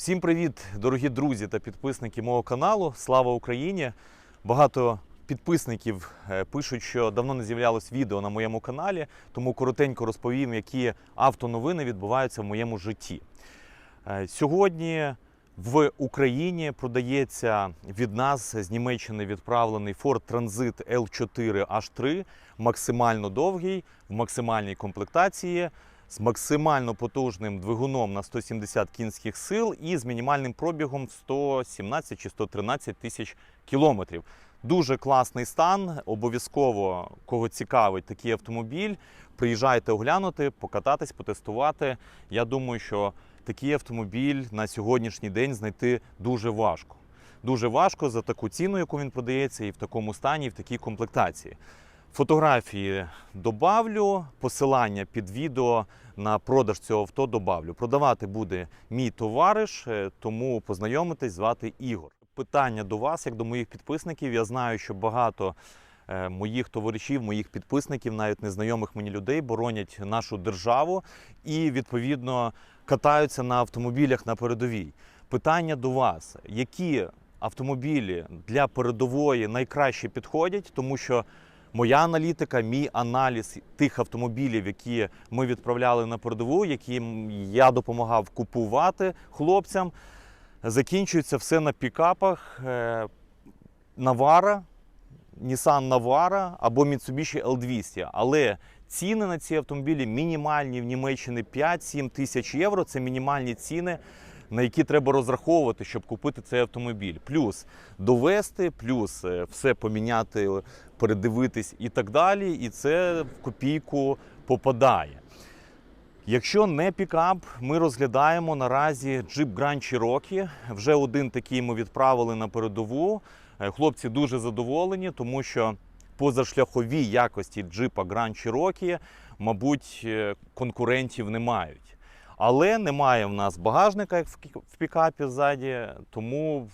Всім привіт, дорогі друзі та підписники мого каналу. Слава Україні! Багато підписників е, пишуть, що давно не з'являлось відео на моєму каналі, тому коротенько розповім, які автоновини відбуваються в моєму житті. Е, Сьогодні в Україні продається від нас з Німеччини відправлений Ford Transit L4 H3, максимально довгий, в максимальній комплектації, з максимально потужним двигуном на 170 кінських сил і з мінімальним пробігом 117 чи 113 тисяч кілометрів. Дуже класний стан. Обов'язково кого цікавить такий автомобіль. Приїжджайте оглянути, покататись, потестувати. Я думаю, що такий автомобіль на сьогоднішній день знайти дуже важко. Дуже важко за таку ціну, яку він продається, і в такому стані, і в такій комплектації. Фотографії добавлю, посилання під відео на продаж цього авто добавлю. Продавати буде мій товариш, е, тому познайомитись, звати Ігор. Питання до вас, як до моїх підписників. Я знаю, що багато е, моїх товаришів, моїх підписників, навіть незнайомих мені людей, боронять нашу державу і відповідно катаються на автомобілях на передовій. Питання до вас: які автомобілі для передової найкраще підходять, тому що моя аналітика, мій аналіз тих автомобілів, які ми відправляли на передову, які я допомагав купувати хлопцям, закінчується все на пікапах е, Navara, Nissan Navara або Mitsubishi L200. Але ціни на ці автомобілі мінімальні в Німеччині 5-7 тисяч євро. Це мінімальні ціни, на які треба розраховувати, щоб купити цей автомобіль. Плюс довести, плюс е, все поміняти, передивитись і так далі. І це в копійку попадає. Якщо не пікап, ми розглядаємо наразі Jeep Grand Cherokee. Вже один такий ми відправили на передову. Е, Хлопці дуже задоволені, тому що позашляхові якості Jeep Grand Cherokee, мабуть, е, конкурентів не мають. Але немає в нас багажника, як в пікапі ззаді, тому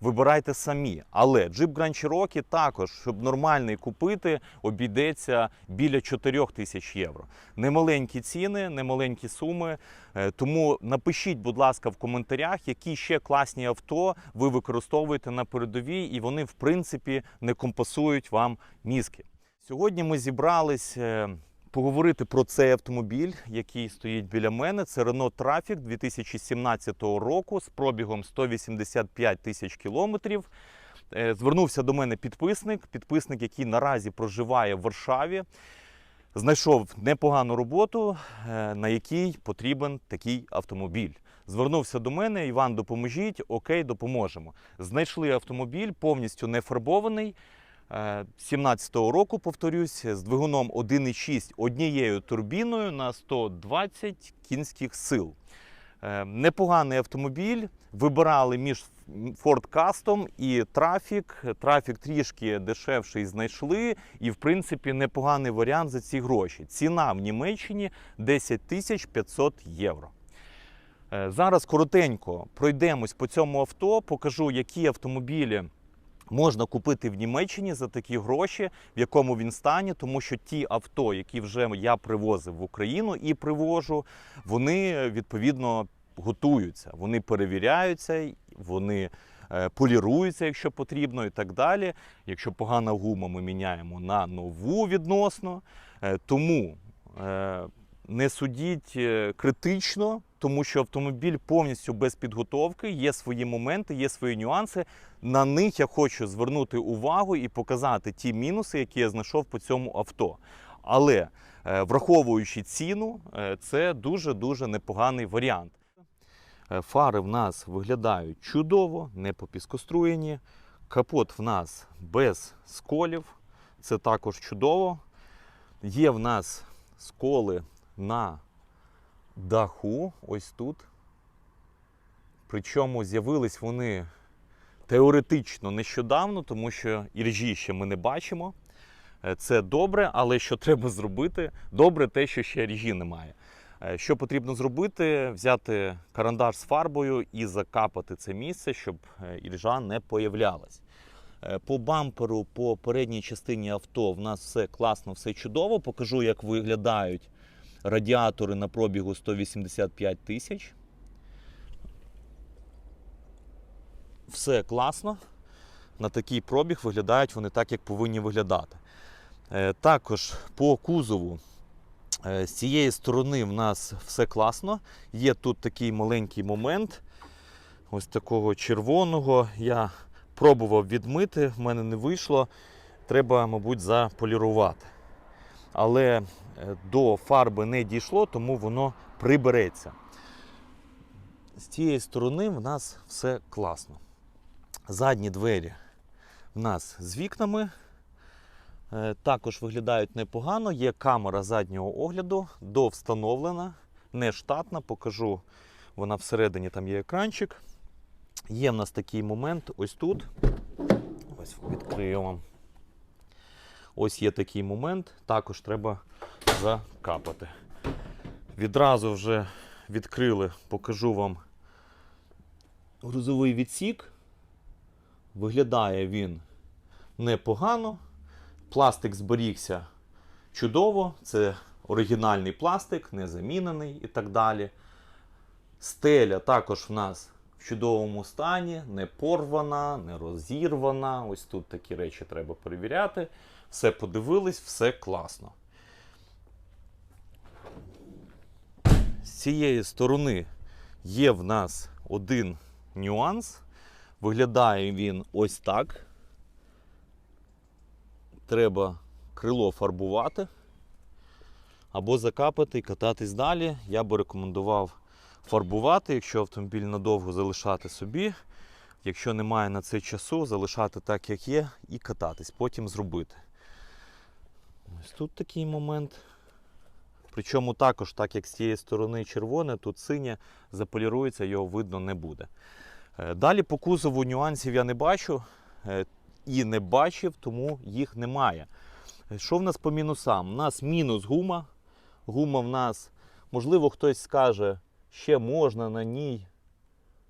вибирайте самі. Але Jeep Grand Cherokee також, щоб нормальний купити, обійдеться біля 4 тисяч євро. Немаленькі ціни, немаленькі суми. Е, Тому напишіть, будь ласка, в коментарях, які ще класні авто ви використовуєте на передовій, і вони, в принципі, не компасують вам мізки. Сьогодні ми зібрались е, поговорити про цей автомобіль, який стоїть біля мене. Це Renault Trafic 2017 року з пробігом 185 тисяч кілометрів. Е, Звернувся до мене підписник, підписник, який наразі проживає в Варшаві. Знайшов непогану роботу, е, на якій потрібен такий автомобіль. Звернувся до мене, Іван, допоможіть, окей, допоможемо. Знайшли автомобіль, повністю не фарбований. 17-го року, повторюсь, з двигуном 1,6 однією турбіною на 120 кінських сил. Е, Непоганий автомобіль. Вибирали між Ford Custom і Traffic. Traffic трішки дешевший знайшли, і в принципі непоганий варіант за ці гроші. Ціна в Німеччині 10 тисяч 500 євро. Е, Зараз коротенько пройдемось по цьому авто, покажу, які автомобілі можна купити в Німеччині за такі гроші, в якому він стані, тому що ті авто, які вже я привозив в Україну і привожу, вони відповідно готуються, вони перевіряються, вони е, поліруються, якщо потрібно, і так далі. Якщо погана гума, ми міняємо на нову відносно. Е, Тому е, не судіть критично, тому що автомобіль повністю без підготовки, є свої моменти, є свої нюанси. На них я хочу звернути увагу і показати ті мінуси, які я знайшов по цьому авто. Але е, враховуючи ціну, е, це дуже-дуже непоганий варіант. Е, Фари в нас виглядають чудово, не попіскоструєні. Капот в нас без сколів, це також чудово. Є в нас сколи на даху, ось тут. Причому з'явились вони теоретично нещодавно, тому що іржі ще ми не бачимо. Е, Це добре, але що треба зробити? Добре те, що ще ріжі немає. Е, Що потрібно зробити? Взяти карандаш з фарбою і закапати це місце, щоб е, іржа не появлялась. По бамперу, по передній частині авто в нас все класно, все чудово. Покажу, як виглядають радіатори на пробігу 185 тисяч. все класно. На такий пробіг виглядають вони так, як повинні виглядати. Е, Також по кузову е, з цієї сторони в нас все класно. Є тут такий маленький момент. Ось такого червоного. Я пробував відмити, в мене не вийшло. Треба, мабуть, заполірувати. Але до фарби не дійшло, тому воно прибереться. З цієї сторони в нас все класно. Задні двері в нас з вікнами. Е, Також виглядають непогано. Є камера заднього огляду, довстановлена, не штатна. Покажу, вона всередині там є екранчик. Є в нас такий момент ось тут. Ось відкрию вам. Ось є такий момент, також треба закапати. Відразу вже відкрили, покажу вам грузовий відсік. Виглядає він непогано. Пластик зберігся чудово. Це оригінальний пластик, не замінений і так далі. Стеля також в нас в чудовому стані, не порвана, не розірвана. Ось тут такі речі треба перевіряти. Все подивились, все класно. Цієї сторони є в нас один нюанс. Виглядає він ось так. Треба крило фарбувати або закапати і кататись далі. Я би рекомендував фарбувати, якщо автомобіль надовго залишати собі. Якщо немає на це часу, залишати так, як є, і кататись, потім зробити. Ось тут такий момент. Причому також, так як з цієї сторони червоне, тут синє заполірується, його видно не буде. Е, Далі по кузову нюансів я не бачу е, і не бачив, тому їх немає. Е, Що в нас по мінусам? У нас мінус гума. Гума в нас, можливо, хтось скаже, ще можна на ній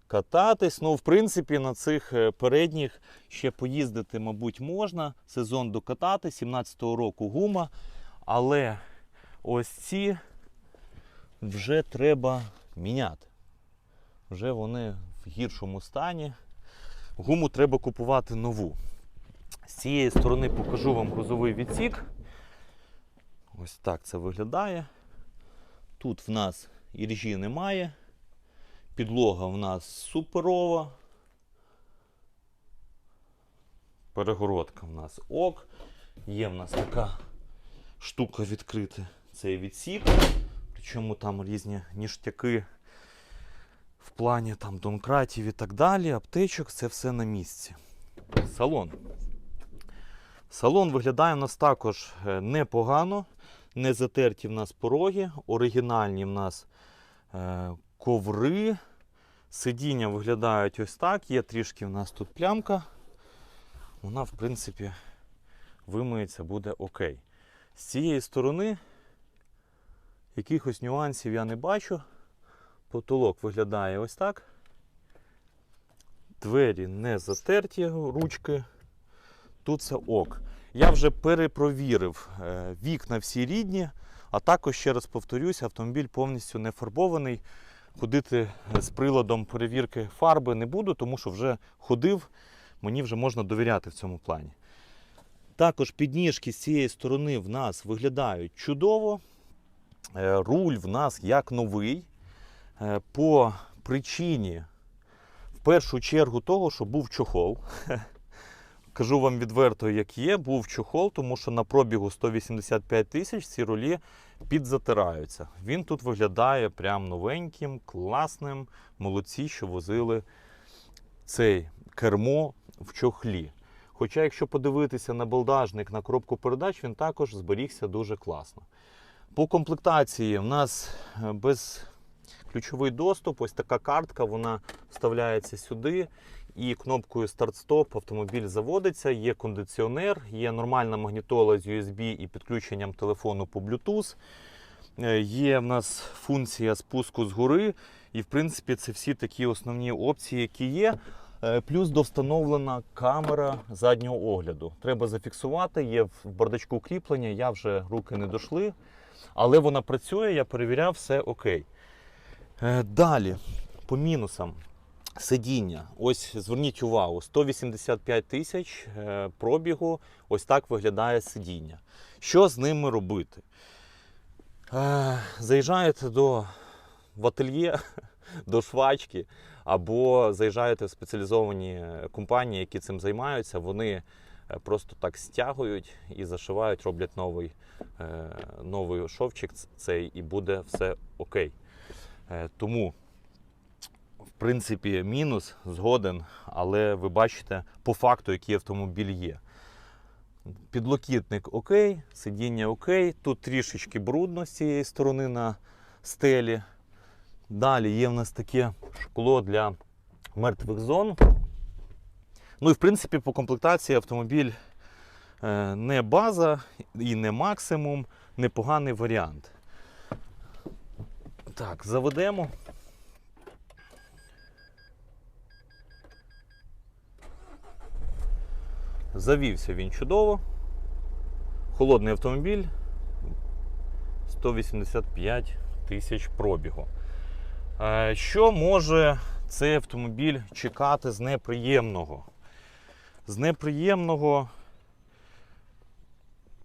кататись. Ну, в принципі, на цих передніх ще поїздити, мабуть, можна. Сезон докатати, 17-го року гума. Але ось ці вже треба міняти. Вже вони в гіршому стані. Гуму треба купувати нову. З цієї сторони покажу вам грузовий відсік. Ось так це виглядає. Тут в нас іржі немає. Підлога в нас суперова. Перегородка в нас ок. Є в нас така штука відкрити цей відсік. Причому там різні ніштяки в плані там домкратів і так далі, аптечок, це все на місці. Салон. Салон виглядає у нас також е, непогано. Не затерті в нас пороги, оригінальні в нас е, коври. Сидіння виглядають ось так. Є трішки в нас тут плямка. Вона, в принципі, вимиється, буде окей. З цієї сторони якихось нюансів я не бачу. Потолок виглядає ось так. Двері не затерті, ручки. Тут це ок. Я вже перепровірив е, вікна всі рідні, а також, ще раз повторюсь, автомобіль повністю не фарбований. Ходити з приладом перевірки фарби не буду, тому що вже ходив, мені вже можна довіряти в цьому плані. Також підніжки з цієї сторони в нас виглядають чудово. Е, Руль в нас як новий. Е, По причині, в першу чергу, того, що був чохол. Кажу вам відверто, як є, був чохол, тому що на пробігу 185 тисяч ці рулі підзатираються. Він тут виглядає прям новеньким, класним. Молодці, що возили цей кермо в чохлі. Хоча, якщо подивитися на балдажник, на коробку передач, він також зберігся дуже класно. По комплектації в нас е, безключовий доступ, ось така картка, вона вставляється сюди. І кнопкою старт-стоп автомобіль заводиться, є кондиціонер, є нормальна магнітола з USB і підключенням телефону по Bluetooth. Е, Є в нас функція спуску згори. І, в принципі, це всі такі основні опції, які є. Е, Плюс довстановлена камера заднього огляду. Треба зафіксувати, є в бардачку кріплення, я вже руки не дошли. Але вона працює, я перевіряв, все окей. Е, Далі, по мінусам. Сидіння. Ось зверніть увагу, 185 тисяч е, пробігу. Ось так виглядає сидіння. Що з ними робити? Заїжджаєте до в ательє, до швачки, або заїжджаєте в спеціалізовані компанії, які цим займаються. Вони е, просто так стягують і зашивають, роблять новий, е, новий шовчик цей, і буде все окей. Е, Тому в принципі, мінус згоден, але ви бачите по факту, який автомобіль є. Підлокітник окей, сидіння окей. Тут трішечки брудно з цієї сторони на стелі. Далі є в нас таке шкло для мертвих зон. Ну і в принципі, по комплектації автомобіль е, не база і не максимум, непоганий варіант. Так, заведемо. Завівся він чудово. Холодний автомобіль. 185 тисяч пробігу. Е, Що може цей автомобіль чекати з неприємного? З неприємного,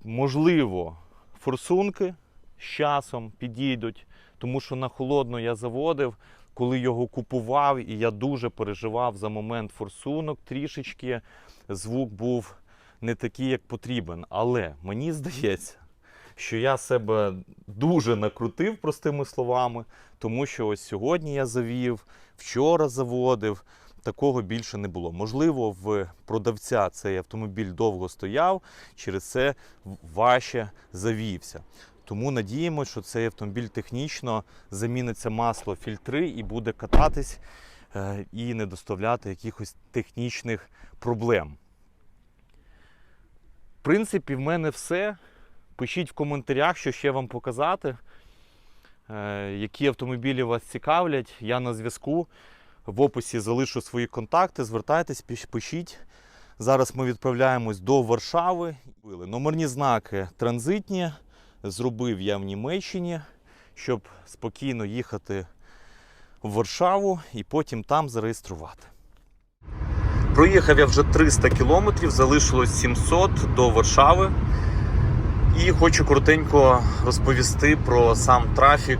можливо, форсунки з часом підійдуть, тому що на холодну я заводив, коли його купував, і я дуже переживав за момент форсунок трішечки звук був не такий, як потрібен. Але мені здається, що я себе дуже накрутив простими словами, тому що ось сьогодні я завів, вчора заводив. Такого більше не було. Можливо, в продавця цей автомобіль довго стояв, через це важче завівся. Тому надіємося, що цей автомобіль технічно заміниться масло, фільтри і буде кататись е, і не доставляти якихось технічних проблем. В принципі, в мене все. Пишіть в коментарях, що ще вам показати, е, які автомобілі вас цікавлять. Я на зв'язку. В описі залишу свої контакти. Звертайтесь, пишіть. Зараз ми відправляємось до Варшави. Номерні знаки транзитні. Зробив я в Німеччині, щоб спокійно їхати в Варшаву і потім там зареєструвати. Проїхав я вже 300 кілометрів, залишилось 700 до Варшави. І хочу коротенько розповісти про сам трафік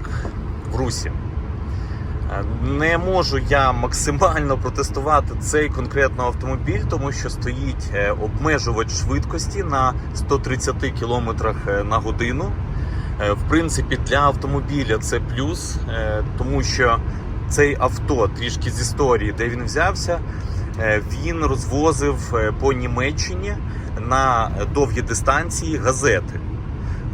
в Русі. Е, Не можу я максимально протестувати цей конкретно автомобіль, тому що стоїть е, обмежувач швидкості на 130 км на годину. Е, В принципі, для автомобіля це плюс, е, тому що цей авто трішки з історії, де він взявся, е, він розвозив е, по Німеччині на довгі дистанції газети.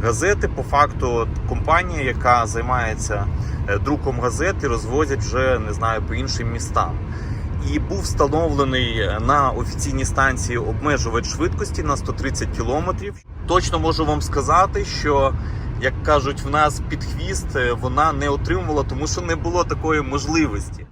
Газети, по факту, компанія, яка займається е, друком газет і розвозять вже не знаю по іншим містам. І був встановлений на офіційній станції обмежувач швидкості на 130 км. Точно можу вам сказати, що як кажуть, в нас під хвіст е, вона не отримувала, тому що не було такої можливості.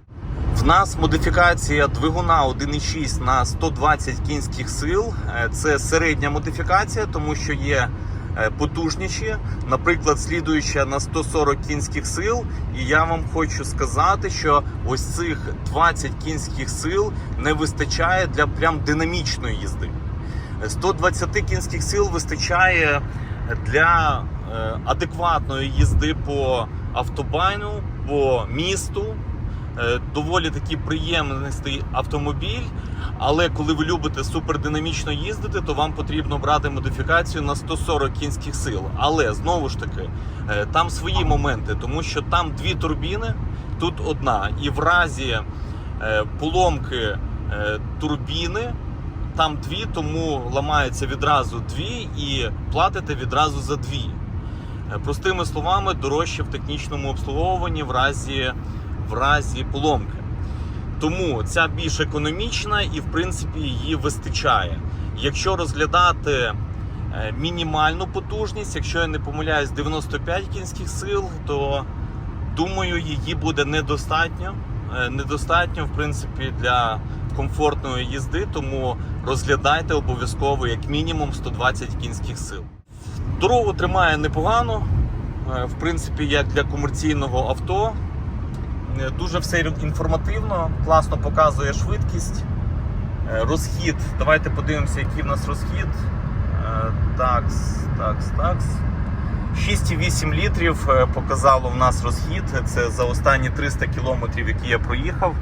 В нас модифікація двигуна 1.6 на 120 кінських сил. Е, Це середня модифікація, тому що є е, потужніші, наприклад, слідуюча на 140 кінських сил. І я вам хочу сказати, що ось цих 20 кінських сил не вистачає для прям динамічної їзди. 120 кінських сил вистачає для е, адекватної їзди по автобайну, по місту. Е, Доволі такий приємний автомобіль. Але коли ви любите супердинамічно їздити, то вам потрібно брати модифікацію на 140 кінських сил. Але знову ж таки, е, там свої моменти, тому що там дві турбіни, тут одна. І в разі е, поломки турбіни там дві, тому ламається відразу дві і платите відразу за дві. Простими словами, дорожче в технічному обслуговуванні в разі, в разі поломки. Тому ця більш економічна і, в принципі, її вистачає. Якщо розглядати е, мінімальну потужність, якщо я не помиляюсь, 95 кінських сил, то думаю, її буде недостатньо. Е, Недостатньо, в принципі, для комфортної їзди, тому розглядайте обов'язково як мінімум 120 кінських сил. Дорогу тримає непогано, е, в принципі, як для комерційного авто. Е, Дуже все інформативно, класно показує швидкість. Е, Розхід. Давайте подивимося, який в нас розхід. Е, Такс, такс, такс. 6,8 літрів показало в нас розхід. Це за останні 300 кілометрів, які я проїхав.